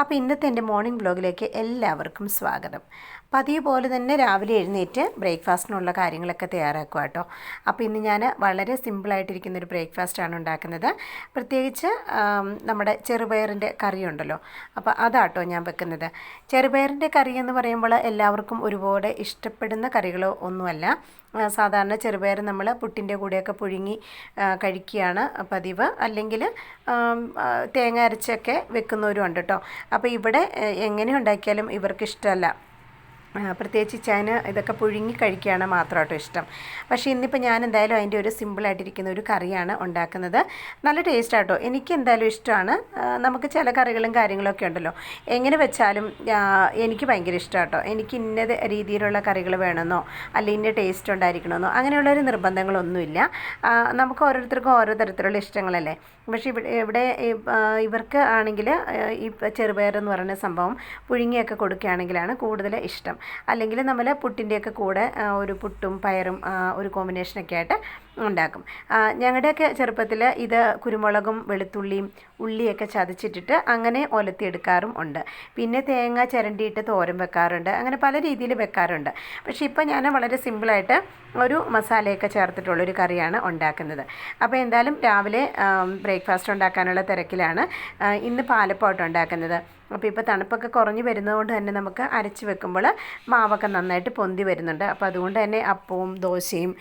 അപ്പോൾ ഇന്നത്തെ എന്റെ മോർണിംഗ് ബ്ലോഗിലേക്ക് എല്ലാവർക്കും സ്വാഗതം. പതിവ് പോലെ തന്നെ രാവിലെ എഴുന്നേറ്റ് ബ്രേക്ക്ഫാസ്റ്റിനുള്ള കാര്യങ്ങളൊക്കെ തയ്യാറാക്കുക കേട്ടോ. അപ്പോൾ ഇന്ന് ഞാൻ വളരെ സിമ്പിളായിട്ടിരിക്കുന്ന ഒരു ബ്രേക്ക്ഫാസ്റ്റാണ് ഉണ്ടാക്കുന്നത്. പ്രത്യേകിച്ച് നമ്മുടെ ചെറുപയറിന്റെ കറി ഉണ്ടല്ലോ. അപ്പോൾ അതാട്ടോ ഞാൻ വെക്കുന്നത്. ചെറുപയറിന്റെ കറി എന്ന് പറയുമ്പോൾ എല്ലാവർക്കും ഒരുപോലെ ഇഷ്ടപ്പെടുന്ന കറികളോ ഒന്നുമല്ല. സാധാരണ ചെറുപയർ നമ്മൾ പുട്ടിന്റെ കൂടെയൊക്കെ പുഴുങ്ങി കഴിക്കുകയാണ് പതിവ്. അല്ലെങ്കിൽ തേങ്ങ അരച്ചൊക്കെ വെക്കുന്നവരും ഉണ്ട് കേട്ടോ. അപ്പോൾ ഇവിടെ എങ്ങനെ ഉണ്ടാക്കിയാലും ഇവർക്ക് ഇഷ്ടമല്ല പ്രത്യേകിച്ച് ചേന ഇതൊക്കെ പുഴുങ്ങി കഴിക്കുകയാണ് മാത്രമാട്ടോ ഇഷ്ടം. പക്ഷേ ഇന്നിപ്പോൾ ഞാൻ എന്തായാലും അതിന്റെ ഒരു സിമ്പിളായിട്ടിരിക്കുന്ന ഒരു കറിയാണ് ഉണ്ടാക്കുന്നത്. നല്ല ടേസ്റ്റ് ആട്ടോ എനിക്ക് എന്തായാലും ഇഷ്ടമാണ് നമുക്ക് ചില കറികളും കാര്യങ്ങളൊക്കെ ഉണ്ടല്ലോ. എങ്ങനെ വെച്ചാലും എനിക്ക് ഭയങ്കര ഇഷ്ടമാട്ടോ. എനിക്ക് ഇന്ന രീതിയിലുള്ള കറികൾ വേണമെന്നോ അല്ലെങ്കിൽ ഇന്ന ടേസ്റ്റ് ഉണ്ടായിരിക്കണമെന്നോ അങ്ങനെയുള്ളൊരു നിർബന്ധങ്ങളൊന്നുമില്ല. നമുക്ക് ഓരോരുത്തർക്കും ഓരോ തരത്തിലുള്ള ഇഷ്ടങ്ങളല്ലേ. പക്ഷേ ഇവിടെ ഇവിടെ ഇവർക്ക് ആണെങ്കിൽ ഈ ചെറുപയർ എന്ന് പറയുന്ന സംഭവം പുഴുങ്ങിയൊക്കെ കൊടുക്കുകയാണെങ്കിലാണ് കൂടുതൽ ഇഷ്ടം. അല്ലെങ്കിൽ നമ്മൾ പുട്ടിന്റെയൊക്കെ കൂടെ ഒരു പുട്ടും പയറും ഒരു കോമ്പിനേഷനൊക്കെ ആയിട്ട് ഉണ്ടാക്കും. ഞങ്ങളുടെയൊക്കെ ചെറുപ്പത്തിൽ ഇത് കുരുമുളകും വെളുത്തുള്ളിയും ഉള്ളിയൊക്കെ ചതച്ചിട്ടിട്ട് അങ്ങനെ ഒലത്തിയെടുക്കാറും ഉണ്ട്. പിന്നെ തേങ്ങ ചിരണ്ടിയിട്ട് തോരൻ വെക്കാറുണ്ട്. അങ്ങനെ പല രീതിയിൽ വെക്കാറുണ്ട്. പക്ഷേ ഇപ്പോൾ ഞാൻ വളരെ സിമ്പിളായിട്ട് ഒരു മസാലയൊക്കെ ചേർത്തിട്ടുള്ളൊരു കറിയാണ് ഉണ്ടാക്കുന്നത്. അപ്പോൾ എന്തായാലും രാവിലെ ബ്രേക്ക്ഫാസ്റ്റ് ഉണ്ടാക്കാനുള്ള തിരക്കിലാണ് ഇന്ന് പാലപ്പോട്ട് ഉണ്ടാക്കുന്നത്. അപ്പോൾ ഇപ്പോൾ തണുപ്പൊക്കെ കുറഞ്ഞു വരുന്നതുകൊണ്ട് തന്നെ നമുക്ക് അരച്ച് വെക്കുമ്പോൾ മാവൊക്കെ നന്നായിട്ട് പൊന്തി വരുന്നുണ്ട്. അപ്പോൾ അതുകൊണ്ട് തന്നെ അപ്പവും ദോശയും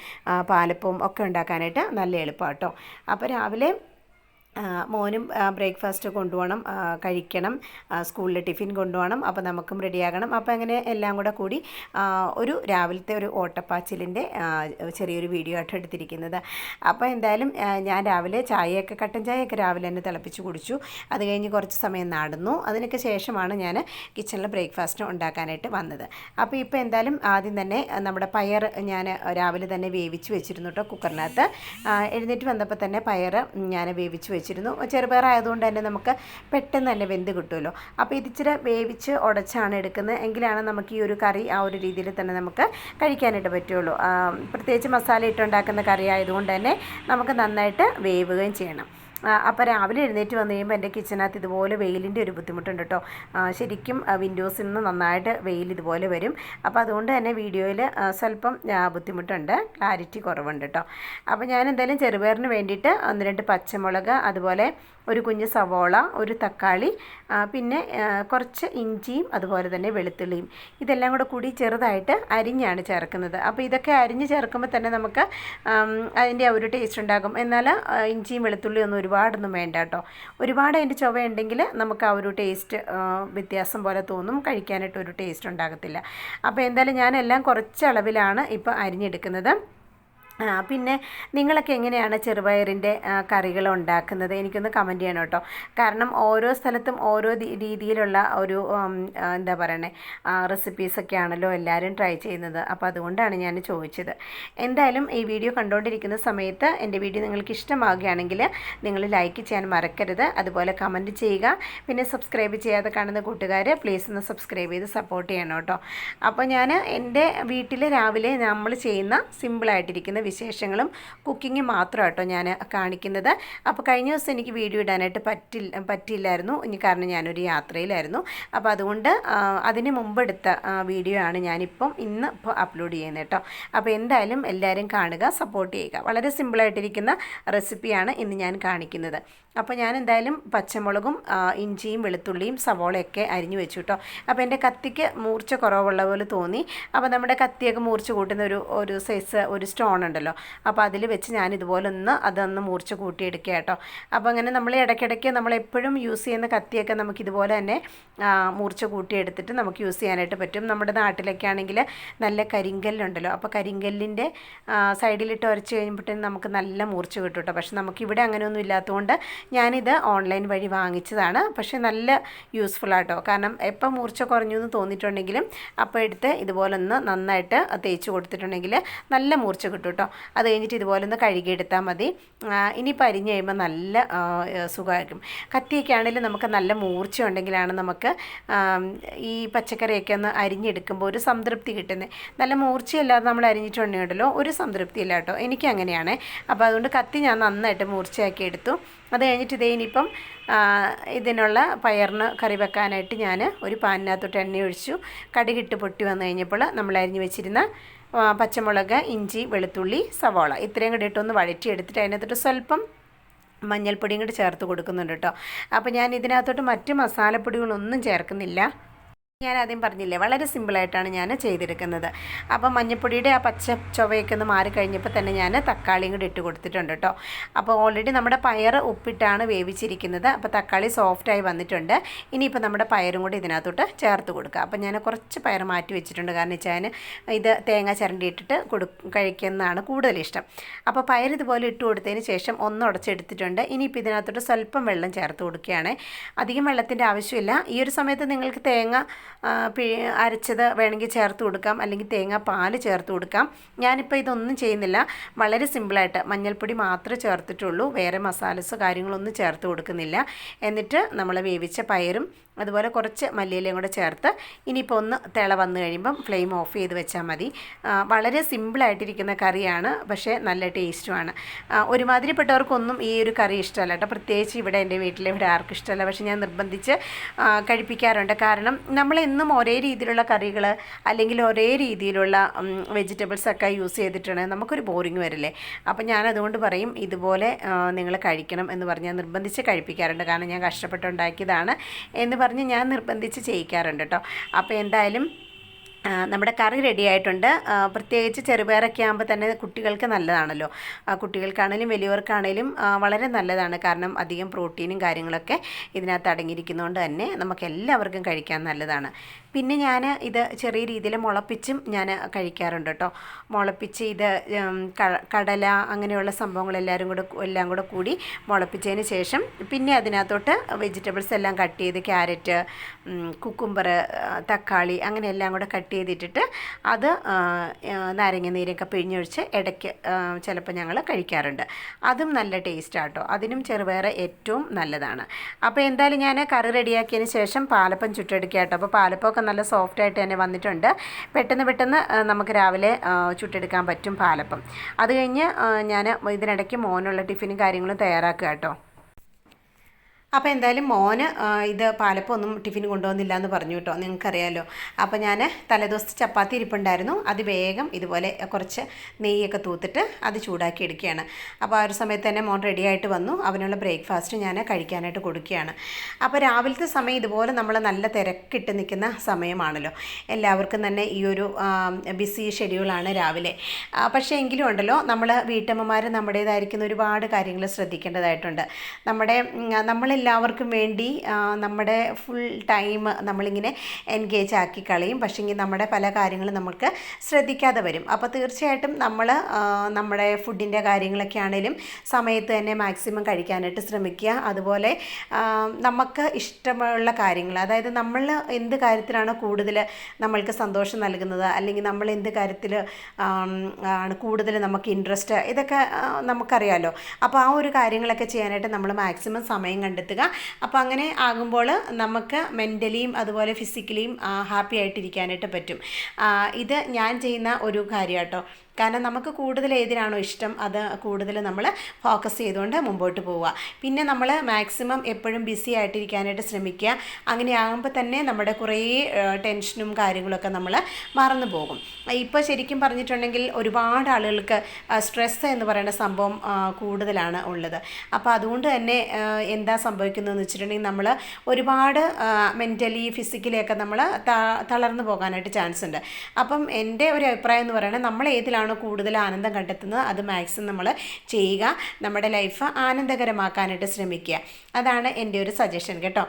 പാലപ്പവും ഒക്കെ ഉണ്ടാക്കാനായിട്ട് നല്ല എളുപ്പമാണ് കേട്ടോ അപ്പോൾ രാവിലെ മോനും ബ്രേക്ക്ഫാസ്റ്റ് കൊണ്ടുപോകണം കഴിക്കണം സ്കൂളിൽ ടിഫിൻ കൊണ്ടുപോകണം അപ്പോൾ നമുക്കും റെഡിയാകണം. അപ്പോൾ അങ്ങനെ എല്ലാം കൂടെ കൂടി ഒരു രാവിലത്തെ ഒരു ഓട്ടപ്പാച്ചിലിന്റെ ചെറിയൊരു വീഡിയോ ആയിട്ട് എടുത്തിരിക്കുന്നത്. അപ്പോൾ എന്തായാലും ഞാൻ രാവിലെ ചായയൊക്കെ കട്ടൻ ചായയൊക്കെ രാവിലെ തന്നെ തിളപ്പിച്ച് കുടിച്ചു. അത് കഴിഞ്ഞ് കുറച്ച് സമയം നടന്നു. അതിനൊക്കെ ശേഷമാണ് ഞാൻ കിച്ചണിൽ ബ്രേക്ക്ഫാസ്റ്റ് ഉണ്ടാക്കാനായിട്ട് വന്നത്. അപ്പോൾ ഇപ്പോൾ എന്തായാലും ആദ്യം തന്നെ നമ്മുടെ പയർ ഞാൻ രാവിലെ തന്നെ വേവിച്ച് വെച്ചിരുന്നു കേട്ടോ കുക്കറിനകത്ത്. എഴുന്നേറ്റ് വന്നപ്പോൾ തന്നെ പയർ ഞാൻ വേവിച്ച് വെച്ചിരുന്നു. ചെറുപയർ ആയതുകൊണ്ട് തന്നെ നമുക്ക് പെട്ടെന്ന് തന്നെ വെന്ത് കിട്ടുമല്ലോ. അപ്പോൾ ഇതിച്ചിരി വേവിച്ച് ഉടച്ചാണ് എടുക്കുന്നത്. എങ്കിലാണ് നമുക്ക് ഈ ഒരു കറി ആ ഒരു രീതിയിൽ തന്നെ നമുക്ക് കഴിക്കാനായിട്ട് പറ്റുള്ളൂ. പ്രത്യേകിച്ച് മസാല ഇട്ടുണ്ടാക്കുന്ന കറി ആയതുകൊണ്ട് തന്നെ നമുക്ക് നന്നായിട്ട് വേവുകയും ചെയ്യണം. അപ്പോൾ രാവിലെ എഴുന്നേറ്റ് വന്നു കഴിയുമ്പോൾ എന്റെ കിച്ചനകത്ത് ഇതുപോലെ വെയിലിന്റെ ഒരു ബുദ്ധിമുട്ടുണ്ട് കേട്ടോ ശരിക്കും വിൻഡോസിൽ നിന്ന് നന്നായിട്ട് വെയിൽ ഇതുപോലെ വരും. അപ്പോൾ അതുകൊണ്ട് തന്നെ വീഡിയോയിൽ സ്വല്പം ബുദ്ധിമുട്ടുണ്ട്. ക്ലാരിറ്റി കുറവുണ്ട് കേട്ടോ അപ്പോൾ ഞാൻ എന്തായാലും ചെറുപയറിന് വേണ്ടിയിട്ട് ഒന്ന് രണ്ട് പച്ചമുളക് അതുപോലെ ഒരു കുഞ്ഞ് സവോള ഒരു തക്കാളി പിന്നെ കുറച്ച് ഇഞ്ചിയും അതുപോലെ തന്നെ വെളുത്തുള്ളിയും. ഇതെല്ലാം കൂടെ കൂടി ചെറുതായിട്ട് അരിഞ്ഞാണ് ചേർക്കുന്നത്. അപ്പോൾ ഇതൊക്കെ അരിഞ്ഞ് ചേർക്കുമ്പോൾ തന്നെ നമുക്ക് അതിന്റെ ഒരു ടേസ്റ്റ് ഉണ്ടാകും. എന്നാൽ ഇഞ്ചിയും വെളുത്തുള്ളിയും ഒന്നും ഒരുപാടൊന്നും വേണ്ട കേട്ടോ. ഒരുപാട് അതിന്റെ ചുവ ഉണ്ടെങ്കിൽ നമുക്ക് ആ ഒരു ടേസ്റ്റ് വ്യത്യാസം പോലെ തോന്നും. കഴിക്കാനായിട്ട് ഒരു ടേസ്റ്റ് ഉണ്ടാകത്തില്ല. അപ്പോൾ എന്തായാലും ഞാനെല്ലാം എല്ലാം കുറച്ച് അളവിലാണ് ഇപ്പോൾ അരിഞ്ഞെടുക്കുന്നത്. പിന്നെ നിങ്ങളൊക്കെ എങ്ങനെയാണ് ചെറുപയറിന്റെ കറികൾ ഉണ്ടാക്കുന്നത്? എനിക്കൊന്ന് കമന്റ് ചെയ്യണം കേട്ടോ. കാരണം ഓരോ സ്ഥലത്തും ഓരോ രീതിയിലുള്ള ഒരു എന്താ പറയണേ റെസിപ്പീസൊക്കെ ആണല്ലോ എല്ലാവരും ട്രൈ ചെയ്യുന്നത്. അപ്പോൾ അതുകൊണ്ടാണ് ഞാൻ ചോദിച്ചത്. എന്തായാലും ഈ വീഡിയോ കണ്ടുകൊണ്ടിരിക്കുന്ന സമയത്ത് എന്റെ വീഡിയോ നിങ്ങൾക്ക് ഇഷ്ടമാവുകയാണെങ്കിൽ നിങ്ങൾ ലൈക്ക് ചെയ്യാൻ മറക്കരുത്. അതുപോലെ കമന്റ് ചെയ്യുക. പിന്നെ സബ്സ്ക്രൈബ് ചെയ്യാതെ കാണുന്ന കൂട്ടുകാർ പ്ലീസ് ഒന്ന് സബ്സ്ക്രൈബ് ചെയ്ത് സപ്പോർട്ട് ചെയ്യണം കേട്ടോ. അപ്പോൾ ഞാൻ എന്റെ വീട്ടിൽ രാവിലെ നമ്മൾ ചെയ്യുന്ന സിമ്പിളായിട്ടിരിക്കുന്ന വിശേഷങ്ങളും കുക്കിങ്ങും മാത്രം കേട്ടോ ഞാൻ കാണിക്കുന്നത്. അപ്പോൾ കഴിഞ്ഞ ദിവസം എനിക്ക് വീഡിയോ ഇടാനായിട്ട് പറ്റില്ല പറ്റിയില്ലായിരുന്നു. കാരണം ഞാനൊരു യാത്രയിലായിരുന്നു. അപ്പോൾ അതുകൊണ്ട് അതിന് മുമ്പെടുത്ത വീഡിയോ ആണ് ഞാനിപ്പം ഇന്ന് ഇപ്പോൾ അപ്ലോഡ് ചെയ്യുന്നത് കേട്ടോ. അപ്പോൾ എന്തായാലും എല്ലാവരും കാണുക സപ്പോർട്ട് ചെയ്യുക. വളരെ സിമ്പിളായിട്ടിരിക്കുന്ന റെസിപ്പിയാണ് ഇന്ന് ഞാൻ കാണിക്കുന്നത്. അപ്പോൾ ഞാൻ എന്തായാലും പച്ചമുളകും ഇഞ്ചിയും വെളുത്തുള്ളിയും സവോളയൊക്കെ അരിഞ്ഞു വെച്ചു കേട്ടോ അപ്പോൾ എന്റെ കത്തിക്ക് മൂർച്ച കുറവുള്ള പോലെ തോന്നി. അപ്പോൾ നമ്മുടെ കത്തിയൊക്കെ മൂർച്ച കൂട്ടുന്ന ഒരു ഒരു സൈസ് ഒരു സ്റ്റോൺ ഉണ്ടല്ലോ. അപ്പോൾ അതിൽ വെച്ച് ഞാൻ ഇതുപോലെ ഒന്ന് അതൊന്ന് മൂർച്ച കൂട്ടിയെടുക്കുക കേട്ടോ അപ്പോൾ അങ്ങനെ നമ്മൾ ഇടയ്ക്കിടയ്ക്ക് നമ്മൾ എപ്പോഴും യൂസ് ചെയ്യുന്ന കത്തിയൊക്കെ നമുക്ക് ഇതുപോലെ തന്നെ മൂർച്ച കൂട്ടിയെടുത്തിട്ട് നമുക്ക് യൂസ് ചെയ്യാനായിട്ട് പറ്റും. നമ്മുടെ നാട്ടിലൊക്കെ ആണെങ്കിൽ നല്ല കരിങ്കല്ലുണ്ടല്ലോ അപ്പോൾ കരിങ്കല്ലിന്റെ സൈഡിലിട്ട് ഉരച്ച് കഴിയുമ്പോഴത്തേനും നമുക്ക് നല്ല മൂർച്ച കിട്ടും കേട്ടോ പക്ഷെ നമുക്കിവിടെ അങ്ങനെയൊന്നും ഇല്ലാത്തതുകൊണ്ട് ഞാനിത് ഓൺലൈൻ വഴി വാങ്ങിച്ചതാണ്. പക്ഷേ നല്ല യൂസ്ഫുൾ ആട്ടോ. കാരണം എപ്പോൾ മൂർച്ച കുറഞ്ഞു എന്ന് തോന്നിയിട്ടുണ്ടെങ്കിലും അപ്പോൾ എടുത്ത് ഇതുപോലെ ഒന്ന് നന്നായിട്ട് തേച്ച് കൊടുത്തിട്ടുണ്ടെങ്കിൽ നല്ല മൂർച്ച കിട്ടും കേട്ടോ. അത് കഴിഞ്ഞിട്ട് ഇതുപോലെ ഒന്ന് കഴുകിയെടുത്താൽ മതി. ഇനി പരിഞ്ഞ് കഴിയുമ്പോൾ നല്ല സുഖമായിരിക്കും. കത്തിയൊക്കെ ആണെങ്കിലും നമുക്ക് നല്ല മൂർച്ച ഉണ്ടെങ്കിലാണ് നമുക്ക് ഈ പച്ചക്കറിയൊക്കെ ഒന്ന് അരിഞ്ഞെടുക്കുമ്പോൾ ഒരു സംതൃപ്തി കിട്ടുന്നത്. നല്ല മൂർച്ചയല്ലാതെ നമ്മൾ അരിഞ്ഞിട്ടുണ്ടെങ്കിലോ ഒരു സംതൃപ്തി ഇല്ല കേട്ടോ. എനിക്ക് അങ്ങനെയാണ് അപ്പോൾ അതുകൊണ്ട് കത്തി ഞാൻ നന്നായിട്ട് മൂർച്ചയാക്കി എടുത്തു. അത് കഴിഞ്ഞിട്ട് ഇതേ ഇനിയിപ്പം ഇതിനുള്ള പയറിന് കറി വെക്കാനായിട്ട് ഞാൻ ഒരു പാനിനകത്തോട്ട് എണ്ണ ഒഴിച്ചു. കടുകിട്ട് പൊട്ടി വന്നു കഴിഞ്ഞപ്പോൾ നമ്മൾ അരിഞ്ഞ് വെച്ചിരുന്ന പച്ചമുളക് ഇഞ്ചി വെളുത്തുള്ളി സവാള ഇത്രയും കൂടി ഇട്ടൊന്ന് വഴറ്റിയെടുത്തിട്ട് അതിനകത്തോട്ട് സ്വല്പം മഞ്ഞൾപ്പൊടിയും കൂടി ചേർത്ത് കൊടുക്കുന്നുണ്ട് കേട്ടോ. അപ്പോൾ ഞാൻ ഇതിനകത്തോട്ട് മറ്റ് മസാലപ്പൊടികളൊന്നും ചേർക്കുന്നില്ല. ഞാൻ ആദ്യം പറഞ്ഞില്ലേ വളരെ സിമ്പിളായിട്ടാണ് ഞാൻ ചെയ്തെടുക്കുന്നത് അപ്പോൾ മഞ്ഞപ്പൊടിയുടെ ആ പച്ച ചുവയൊക്കെ ഒന്ന് മാറിക്കഴിഞ്ഞപ്പോൾ തന്നെ ഞാൻ തക്കാളിയും കൂടി ഇട്ട് കൊടുത്തിട്ടുണ്ട് കേട്ടോ. അപ്പോൾ ഓൾറെഡി നമ്മുടെ പയർ ഉപ്പിട്ടാണ് വേവിച്ചിരിക്കുന്നത്. അപ്പോൾ തക്കാളി സോഫ്റ്റായി വന്നിട്ടുണ്ട്. ഇനിയിപ്പോൾ നമ്മുടെ പയറും കൂടി ഇതിനകത്തോട്ട് ചേർത്ത് കൊടുക്കുക അപ്പോൾ ഞാൻ കുറച്ച് പയർ മാറ്റി വെച്ചിട്ടുണ്ട്. കാരണം വെച്ചാൽ ഇത് തേങ്ങ ചിരണ്ടി ഇട്ടിട്ട് കൊടു കഴിക്കുന്നതാണ് കൂടുതൽ ഇഷ്ടം. അപ്പോൾ പയർ ഇതുപോലെ ഇട്ട് കൊടുത്തതിന് ശേഷം ഒന്ന് ഉടച്ചെടുത്തിട്ടുണ്ട്. ഇനിയിപ്പോൾ ഇതിനകത്തോട്ട് സ്വല്പം വെള്ളം ചേർത്ത് കൊടുക്കുകയാണ്. അധികം വെള്ളത്തിന്റെ ആവശ്യമില്ല. ഈ ഒരു സമയത്ത് നിങ്ങൾക്ക് തേങ്ങ അരച്ചത് വേണമെങ്കിൽ ചേർത്ത് കൊടുക്കാം. അല്ലെങ്കിൽ തേങ്ങ പാൽ ചേർത്ത് കൊടുക്കാം. ഞാനിപ്പോൾ ഇതൊന്നും ചെയ്യുന്നില്ല. വളരെ സിമ്പിളായിട്ട് മഞ്ഞൾപ്പൊടി മാത്രമേ ചേർത്തിട്ടുള്ളൂ. വേറെ മസാലസ് കാര്യങ്ങളൊന്നും ചേർത്ത് കൊടുക്കുന്നില്ല. എന്നിട്ട് നമ്മൾ വേവിച്ച പയറും അതുപോലെ കുറച്ച് മല്ലിയിലയും കൂടെ ചേർത്ത് ഇനിയിപ്പോൾ ഒന്ന് തിള വന്നു കഴിയുമ്പം ഫ്ലെയിം ഓഫ് ചെയ്ത് വെച്ചാൽ മതി. വളരെ സിമ്പിളായിട്ടിരിക്കുന്ന കറിയാണ് പക്ഷേ നല്ല ടേസ്റ്റുമാണ് ഒരുമാതിരിപ്പെട്ടവർക്കൊന്നും ഈ ഒരു കറി ഇഷ്ടമല്ല കേട്ടോ. പ്രത്യേകിച്ച് ഇവിടെ എന്റെ വീട്ടിൽ ഇവിടെ ആർക്കും ഇഷ്ടമല്ല പക്ഷേ ഞാൻ നിർബന്ധിച്ച് കഴിപ്പിക്കാറുണ്ട്. കാരണം നമ്മൾ എന്നും ഒരേ രീതിയിലുള്ള കറികൾ അല്ലെങ്കിൽ ഒരേ രീതിയിലുള്ള വെജിറ്റബിൾസ് ഒക്കെ യൂസ് ചെയ്തിട്ടുണ്ടെങ്കിൽ നമുക്കൊരു ബോറിങ് വരില്ലേ? അപ്പം ഞാൻ അതുകൊണ്ട് പറയും ഇതുപോലെ നിങ്ങൾ കഴിക്കണം എന്ന് പറഞ്ഞാൽ നിർബന്ധിച്ച് കഴിപ്പിക്കാറുണ്ട്. കാരണം ഞാൻ കഷ്ടപ്പെട്ടുണ്ടാക്കിയതാണ് എന്ന് പറഞ്ഞ് ഞാൻ നിർബന്ധിച്ച് ചെയ്യിക്കാറുണ്ട് കേട്ടോ. അപ്പോൾ എന്തായാലും നമ്മുടെ കറി റെഡി ആയിട്ടുണ്ട്. പ്രത്യേകിച്ച് ചെറുപയറൊക്കെ ആകുമ്പോൾ തന്നെ കുട്ടികൾക്ക് നല്ലതാണല്ലോ. കുട്ടികൾക്കാണേലും വലിയവർക്കാണേലും വളരെ നല്ലതാണ്. കാരണം അധികം പ്രോട്ടീനും കാര്യങ്ങളൊക്കെ ഇതിനകത്ത് അടങ്ങിയിരിക്കുന്നതുകൊണ്ട് തന്നെ നമുക്ക് എല്ലാവർക്കും കഴിക്കാൻ നല്ലതാണ്. പിന്നെ ഞാൻ ഇത് ചെറിയ രീതിയിൽ മുളപ്പിച്ചും ഞാൻ കഴിക്കാറുണ്ട് കേട്ടോ മുളപ്പിച്ച് ഇത് കടല അങ്ങനെയുള്ള സംഭവങ്ങൾ എല്ലാവരും കൂടെ എല്ലാം കൂടെ കൂടി മുളപ്പിച്ചതിന് ശേഷം പിന്നെ അതിനകത്തോട്ട് വെജിറ്റബിൾസ് എല്ലാം കട്ട് ചെയ്ത് ക്യാരറ്റ് കുക്കുംബർ തക്കാളി അങ്ങനെ എല്ലാം കൂടെ കട്ട് ചെയ്തിട്ടിട്ട് അത് നാരങ്ങ നീരൊക്കെ പിഴിഞ്ഞൊഴിച്ച് ഇടയ്ക്ക് ചിലപ്പോൾ ഞങ്ങൾ കഴിക്കാറുണ്ട്. അതും നല്ല ടേസ്റ്റ് ആട്ടോ. അതിനും ചെറുപയർ ഏറ്റവും നല്ലതാണ്. അപ്പോൾ എന്തായാലും ഞാൻ കറി റെഡിയാക്കിയതിന് ശേഷം പാലപ്പം ചുട്ടെടുക്കുക കേട്ടോ അപ്പോൾ പാലപ്പമൊക്കെ നല്ല സോഫ്റ്റ് ആയിട്ട് തന്നെ വന്നിട്ടുണ്ട്. പെട്ടെന്ന് പെട്ടെന്ന് നമുക്ക് രാവിലെ ചുട്ടെടുക്കാൻ പറ്റും പാലപ്പം. അത് കഴിഞ്ഞ് ഞാൻ ഇതിനിടയ്ക്ക് മോനുള്ള ടിഫിനും കാര്യങ്ങളും തയ്യാറാക്കുക കേട്ടോ. അപ്പോൾ എന്തായാലും മോന് ഇത് പാലപ്പം ഒന്നും ടിഫിൻ കൊണ്ടുവന്നില്ല എന്ന് പറഞ്ഞു കേട്ടോ നിങ്ങൾക്കറിയാമല്ലോ അപ്പോൾ ഞാൻ തലേദിവസത്തെ ചപ്പാത്തി ഇരിപ്പുണ്ടായിരുന്നു. അത് വേഗം ഇതുപോലെ കുറച്ച് നെയ്യൊക്കെ തൂത്തിട്ട് അത് ചൂടാക്കി എടുക്കുകയാണ്. അപ്പോൾ ആ ഒരു സമയത്ത് തന്നെ മോൻ റെഡിയായിട്ട് വന്നു. അവനുള്ള ബ്രേക്ക്ഫാസ്റ്റ് ഞാൻ കഴിക്കാനായിട്ട് കൊടുക്കുകയാണ്. അപ്പോൾ രാവിലത്തെ സമയം ഇതുപോലെ നമ്മൾ നല്ല തിരക്കിട്ട് നിൽക്കുന്ന സമയമാണല്ലോ. എല്ലാവർക്കും തന്നെ ഈ ഒരു ബിസി ഷെഡ്യൂളാണ് രാവിലെ. പക്ഷേ എങ്കിലും ഉണ്ടല്ലോ നമ്മൾ വീട്ടമ്മമാർ നമ്മുടേതായിരിക്കുന്ന ഒരുപാട് കാര്യങ്ങൾ ശ്രദ്ധിക്കേണ്ടതായിട്ടുണ്ട്. നമ്മുടെ നമ്മളെല്ലാം എല്ലാവർക്കും വേണ്ടി നമ്മുടെ ഫുൾ ടൈം നമ്മളിങ്ങനെ എൻഗേജ് ആക്കി കളയും. പക്ഷേങ്കിൽ നമ്മുടെ പല കാര്യങ്ങളും നമുക്ക് ശ്രദ്ധിക്കാതെ വരും. അപ്പോൾ തീർച്ചയായിട്ടും നമ്മൾ നമ്മുടെ ഫുഡിന്റെ കാര്യങ്ങളൊക്കെ ആണെങ്കിലും സമയത്ത് തന്നെ മാക്സിമം കഴിക്കാനായിട്ട് ശ്രമിക്കുക. അതുപോലെ നമുക്ക് ഇഷ്ടമുള്ള കാര്യങ്ങൾ അതായത് നമ്മൾ എന്ത് കാര്യത്തിലാണ് കൂടുതൽ നമ്മൾക്ക് സന്തോഷം നൽകുന്നത് അല്ലെങ്കിൽ നമ്മൾ എന്ത് കാര്യത്തിൽ ആണ് കൂടുതൽ നമുക്ക് ഇൻട്രസ്റ്റ് ഇതൊക്കെ നമുക്കറിയാമല്ലോ അപ്പോൾ ആ ഒരു കാര്യങ്ങളൊക്കെ ചെയ്യാനായിട്ട് നമ്മൾ മാക്സിമം സമയം കണ്ടെത്തുക. അപ്പോൾ അങ്ങനെ ആകുമ്പോൾ നമുക്ക് മെന്റലിയും അതുപോലെ ഫിസിക്കലിയും ഹാപ്പി ആയിട്ടിരിക്കാനായിട്ട് പറ്റും. ഇത് ഞാൻ ചെയ്യുന്ന ഒരു കാര്യം കേട്ടോ കാരണം നമുക്ക് കൂടുതൽ ഏതിനാണോ ഇഷ്ടം അത് കൂടുതൽ നമ്മൾ ഫോക്കസ് ചെയ്തുകൊണ്ട് മുമ്പോട്ട് പോവുക. പിന്നെ നമ്മൾ മാക്സിമം എപ്പോഴും ബിസി ആയിട്ടിരിക്കാനായിട്ട് ശ്രമിക്കുക. അങ്ങനെയാകുമ്പോൾ തന്നെ നമ്മുടെ കുറേ ടെൻഷനും കാര്യങ്ങളൊക്കെ നമ്മൾ മറന്നു പോകും. ഇപ്പോൾ ശരിക്കും പറഞ്ഞിട്ടുണ്ടെങ്കിൽ ഒരുപാട് ആളുകൾക്ക് സ്ട്രെസ് എന്ന് പറയുന്ന സംഭവം കൂടുതലാണ് ഉള്ളത്. അപ്പോൾ അതുകൊണ്ട് തന്നെ എന്താ സംഭവിക്കുന്നതെന്ന് വെച്ചിട്ടുണ്ടെങ്കിൽ നമ്മൾ ഒരുപാട് മെന്റലി ഫിസിക്കലി ഒക്കെ നമ്മൾ തളർന്നു പോകാനായിട്ട് ചാൻസ് ഉണ്ട്. അപ്പം എന്റെ ഒരു അഭിപ്രായം എന്ന് പറയുന്നത് നമ്മൾ ഏതിലാണ് എവിടെയാണോ കൂടുതൽ ആനന്ദം കണ്ടെത്തുന്നത്. അത് മാക്സിമം നമ്മൾ ചെയ്യുക നമ്മുടെ ലൈഫ് ആനന്ദകരമാക്കാനായിട്ട് ശ്രമിക്കുക. അതാണ് എന്റെ ഒരു സജഷൻ കേട്ടോ.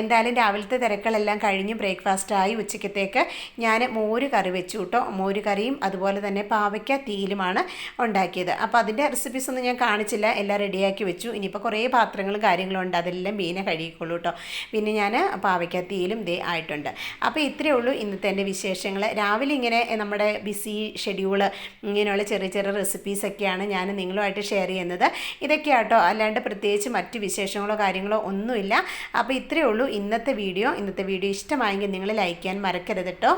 എന്തായാലും രാവിലത്തെ തിരക്കുകളെല്ലാം കഴിഞ്ഞ് ബ്രേക്ക്ഫാസ്റ്റായി ഉച്ചക്കത്തേക്ക് ഞാൻ മോര് കറി വെച്ചു കേട്ടോ. മോര് കറിയും അതുപോലെ തന്നെ പാവയ്ക്ക തീയിലുമാണ് ഉണ്ടാക്കിയത്. അപ്പോൾ അതിന്റെ റെസിപ്പീസ് ഒന്നും ഞാൻ കാണിച്ചില്ല. എല്ലാം റെഡിയാക്കി വെച്ചു. ഇനിയിപ്പോൾ കുറേ പാത്രങ്ങളും കാര്യങ്ങളും ഉണ്ട്. അതെല്ലാം മീനെ കഴുകിക്കൊള്ളൂ കേട്ടോ. പിന്നെ ഞാൻ പാവയ്ക്ക തീയിലും ദേ ആയിട്ടുണ്ട്. അപ്പോൾ ഇത്രയേ ഉള്ളൂ ഇന്നത്തെ എന്റെ വിശേഷങ്ങൾ. രാവിലെ ഇങ്ങനെ നമ്മുടെ ബിസി ഷെഡ്യൂൾ ഇങ്ങനെയുള്ള ചെറിയ ചെറിയ റെസിപ്പീസൊക്കെയാണ് ഞാൻ നിങ്ങളുമായിട്ട് ഷെയർ ചെയ്യുന്നത്. ഇതൊക്കെ ആട്ടോ അല്ലാണ്ട് പ്രത്യേകിച്ച് മറ്റ് വിശേഷങ്ങളോ കാര്യങ്ങളോ ഒന്നുമില്ല. അപ്പോൾ ഇത്രയേ ഉള്ളൂ ഇന്നത്തെ വീഡിയോ ഇന്നത്തെ വീഡിയോ ഇഷ്ടമായെങ്കിൽ നിങ്ങൾ ലൈക്ക് ചെയ്യാൻ മറക്കരുത് കേട്ടോ.